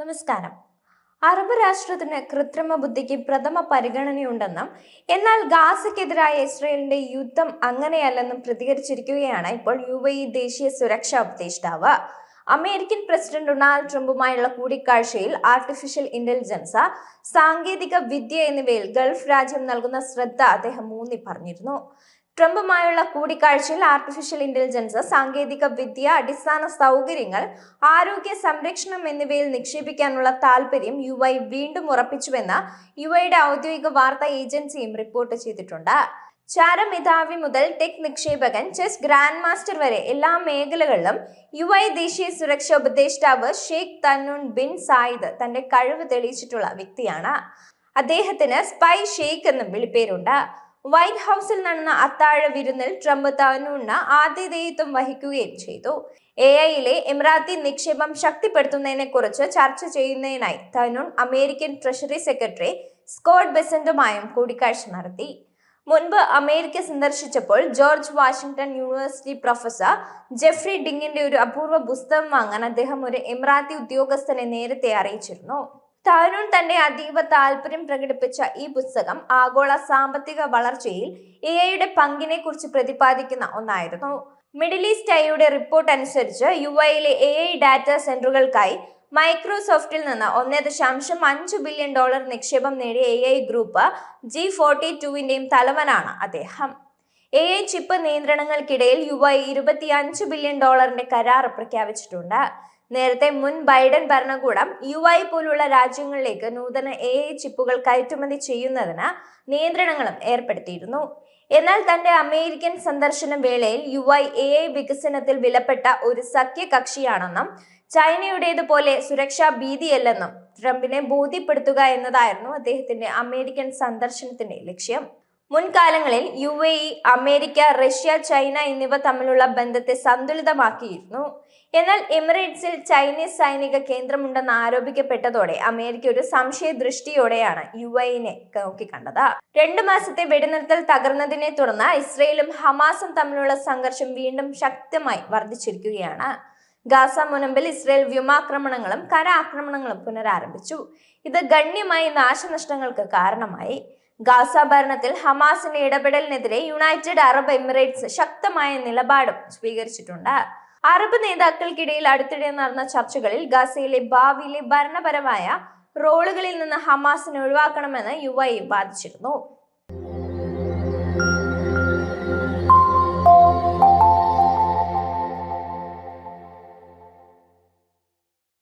നമസ്കാരം. അറബ് രാഷ്ട്രത്തിന് കൃത്രിമ ബുദ്ധിക്ക് പ്രഥമ പരിഗണനയുണ്ടെന്നും എന്നാൽ ഗാസയ്ക്കെതിരായ ഇസ്രയേലിന്റെ യുദ്ധം അങ്ങനെയല്ലെന്നും പ്രതികരിച്ചിരിക്കുകയാണ് ഇപ്പോൾ യു എ ദേശീയ സുരക്ഷാ ഉപദേഷ്ടാവ്. അമേരിക്കൻ പ്രസിഡന്റ് ഡൊണാൾഡ് ട്രംപുമായുള്ള കൂടിക്കാഴ്ചയിൽ ആർട്ടിഫിഷ്യൽ ഇന്റലിജൻസ് സാങ്കേതിക വിദ്യ എന്നിവയിൽ ഗൾഫ് രാജ്യം നൽകുന്ന ശ്രദ്ധ അദ്ദേഹം ഊന്നി പറഞ്ഞിരുന്നു. ട്രംപുമായുള്ള കൂടിക്കാഴ്ചയിൽ ആർട്ടിഫിഷ്യൽ ഇന്റലിജൻസ് സാങ്കേതിക വിദ്യ അടിസ്ഥാന സൗകര്യങ്ങൾ ആരോഗ്യ സംരക്ഷണം എന്നിവയിൽ നിക്ഷേപിക്കാനുള്ള താൽപര്യം യു വീണ്ടും ഉറപ്പിച്ചുവെന്ന് യു ഐയുടെ ഔദ്യോഗിക വാർത്താ ഏജൻസിയും റിപ്പോർട്ട് ചെയ്തിട്ടുണ്ട്. ചാരമിതാവി മുതൽ ടെക് നിക്ഷേപകൻ ചെസ് ഗ്രാൻഡ് മാസ്റ്റർ വരെ എല്ലാ മേഖലകളിലും യു ഐ ദേശീയ സുരക്ഷാ ഉപദേഷ്ടാവ് ഷെയ്ഖ് തന്നൂൺ ബിൻ സായിദ് തന്റെ കഴിവ് തെളിയിച്ചിട്ടുള്ള വ്യക്തിയാണ്. അദ്ദേഹത്തിന് സ്പൈ ഷെയ്ഖ് എന്നും വിളിപ്പേരുണ്ട്. വൈറ്റ് ഹൗസിൽ നടന്ന അത്താഴ വിരുന്നിൽ ട്രംപ് തന്നൂണിന് ആതിഥേയത്വം വഹിക്കുകയും ചെയ്തു. എ ഐയിലെ എമിറാത്തി നിക്ഷേപം ശക്തിപ്പെടുത്തുന്നതിനെ കുറിച്ച് ചർച്ച ചെയ്യുന്നതിനായി Tahnoun American treasury secretary Scott ബെസന്റുമായും കൂടിക്കാഴ്ച നടത്തി. മുൻപ് America സന്ദർശിച്ചപ്പോൾ George Washington university professor Jeffrey ഡിങ്ങിന്റെ ഒരു അപൂർവ പുസ്തകം വാങ്ങാൻ അദ്ദേഹം ഒരു എമിറാത്തി ഉദ്യോഗസ്ഥനെ നേരത്തെ അറിയിച്ചിരുന്നു. താനൂൺ തന്റെ അതീവ താല്പര്യം പ്രകടിപ്പിച്ച ഈ പുസ്തകം ആഗോള സാമ്പത്തിക വളർച്ചയിൽ എ ഐയുടെ പങ്കിനെ കുറിച്ച് പ്രതിപാദിക്കുന്ന ഒന്നായിരുന്നു. മിഡിൽ ഈസ്റ്റ് ഐയുടെ റിപ്പോർട്ട് അനുസരിച്ച് യു ഐയിലെ എ ഐ ഡാറ്റ സെന്ററുകൾക്കായി മൈക്രോസോഫ്റ്റിൽ നിന്ന് ഒന്നേ ദശാംശം അഞ്ച് ബില്യൺ ഡോളർ നിക്ഷേപം നേടിയ A I group G forty ടുവിന്റെയും തലവനാണ് അദ്ദേഹം. എ ഐ ചിപ്പ് നിയന്ത്രണങ്ങൾക്കിടയിൽ യു ഐ ഇരുപത്തിയഞ്ച് ബില്യൺ ഡോളറിന്റെ കരാർ പ്രഖ്യാപിച്ചിട്ടുണ്ട്. നേരത്തെ മുൻ ബൈഡൻ ഭരണകൂടം യു ഐ പോലുള്ള രാജ്യങ്ങളിലേക്ക് നൂതന എ ഐ ചിപ്പുകൾ കയറ്റുമതി ചെയ്യുന്നതിന് നിയന്ത്രണങ്ങളും ഏർപ്പെടുത്തിയിരുന്നു. എന്നാൽ തന്റെ അമേരിക്കൻ സന്ദർശന വേളയിൽ യു ഐ എ ഐ വികസനത്തിൽ വിലപ്പെട്ട ഒരു സഖ്യകക്ഷിയാണെന്നും ചൈനയുടേതുപോലെ സുരക്ഷാ ഭീതിയല്ലെന്നും ട്രംപിനെ ബോധ്യപ്പെടുത്തുക എന്നതായിരുന്നു അദ്ദേഹത്തിന്റെ അമേരിക്കൻ സന്ദർശനത്തിന്റെ ലക്ഷ്യം. മുൻകാലങ്ങളിൽ U A E America Russia China എന്നിവ തമ്മിലുള്ള ബന്ധത്തെ സന്തുലിതമാക്കിയിരുന്നു. എന്നാൽ എമിറേറ്റ്സിൽ ചൈനീസ് സൈനിക കേന്ദ്രമുണ്ടെന്ന് ആരോപിക്കപ്പെട്ടതോടെ അമേരിക്ക ഒരു സംശയ ദൃഷ്ടിയോടെയാണ് യു എനെ നോക്കിക്കണ്ടത്. രണ്ടു മാസത്തെ വെടിനിർത്തൽ തകർന്നതിനെ തുടർന്ന് ഇസ്രയേലും ഹമാസും തമ്മിലുള്ള സംഘർഷം വീണ്ടും ശക്തമായി വർദ്ധിച്ചിരിക്കുകയാണ്. ഗാസ മുനമ്പിൽ ഇസ്രയേൽ വ്യോമാക്രമണങ്ങളും കര ആക്രമണങ്ങളും പുനരാരംഭിച്ചു. ഇത് ഗണ്യമായി നാശനഷ്ടങ്ങൾക്ക് കാരണമായി. ഗാസ ഭരണത്തിൽ ഹമാസിന്റെ ഇടപെടലിനെതിരെ യുണൈറ്റഡ് അറബ് എമിറേറ്റ്സ് ശക്തമായ നിലപാടും സ്വീകരിച്ചിട്ടുണ്ട്. അറബ് നേതാക്കൾക്കിടയിൽ അടുത്തിടെ നടന്ന ചർച്ചകളിൽ ഗാസയിലെ ഭാവിയിലെ ഭരണപരമായ റോളുകളിൽ നിന്ന് ഹമാസിനെ ഒഴിവാക്കണമെന്ന് യു വാദിച്ചിരുന്നു.